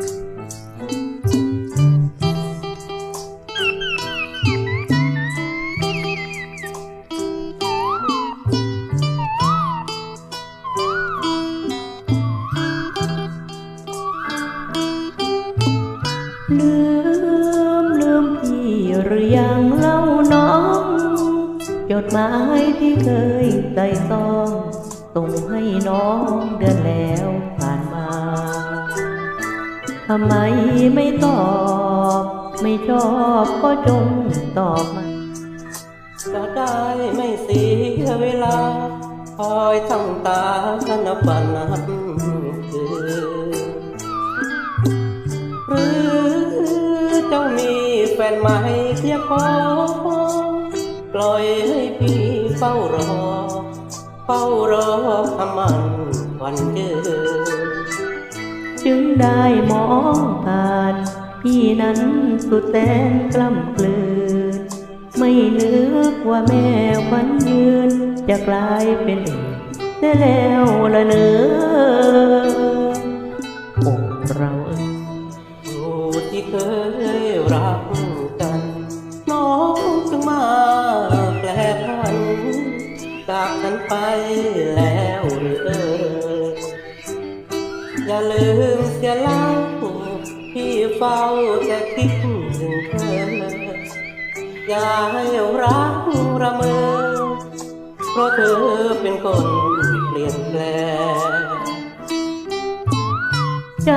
ลืมลืมพี่หรือยเล่าน้อง จดหมายที่เคยใจต้องส่งให้น้องเดือนแล้ว ทำไมไม่ตอบ ไม่ชอบก็จงตอบมาจะได้ไม่เสียเวลา คอยตั้งตานับวันนับคืนหรือเจ้ามีแฟนใหม่เพียงพอปล่อยให้พี่เฝ้ารอ เฝ้ารอคำมันวันเจอ จึงได้มองผ่าน พี่นั้นสุดแสนกล้ำกลืน ไม่นึกว่าแม่วันยืน จะกลายเป็นเด็กได้แล้วละเนื้อโอ้เราเอ้ยอยู่ที่เคยรักกัน น้องจึงมาแปลพันจากฉันไปแล้ว อย่าลืมเสียแล้วพี่เฝ้าแต่คิดถึงเธอ อย่าให้รักระเมอเพราะเธอเป็นคนเปลี่ยนแปลงจ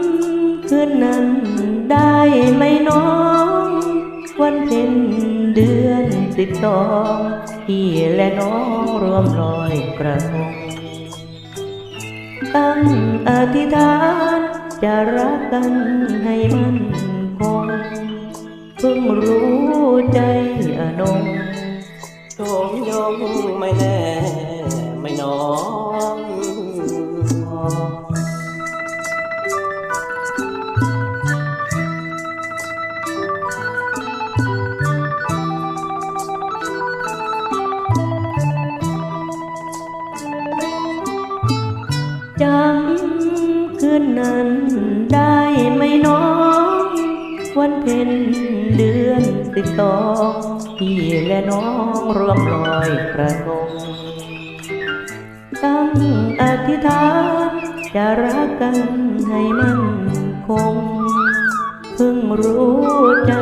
ำคืนนั้นได้ไหมน้อง วันเพ็ญเดือนสิบสองพี่และน้องรวมลอยกระทง ตั้งอธิษฐานจะรักกันให้มันคงเพิ่งรู้ใจอนงโถมยงไม่แน่ไม่นอน คืนนั้นได้ไหมน้องวันเพ็ญเดือนสิบสองพี่และน้องรวมลอยกระทงตั้งอธิษฐานจะรักกันให้มันคง เพิ่งรู้ใจ